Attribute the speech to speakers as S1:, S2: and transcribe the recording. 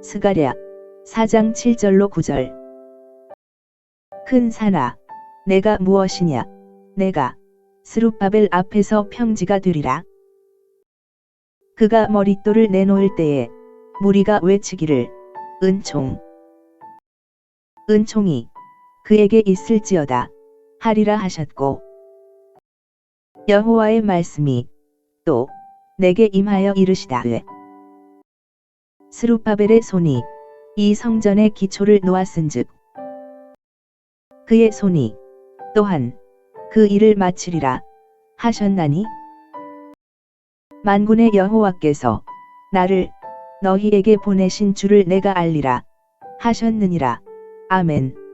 S1: 스가랴 4장 7절로 9절. 큰 산아 내가 무엇이냐? 내가 스룹바벨 앞에서 평지가 되리라. 그가 머릿돌을 내놓을 때에 무리가 외치기를 은총 은총이 그에게 있을지어다 하리라 하셨고 여호와의 말씀이 또 내게 임하여 이르시다되 스룹바벨의 손이 이 성전의 기초를 놓았은즉 그의 손이 또한 그 일을 마치리라 하셨나니? 만군의 여호와께서 나를 너희에게 보내신 줄을 내가 알리라 하셨느니라. 아멘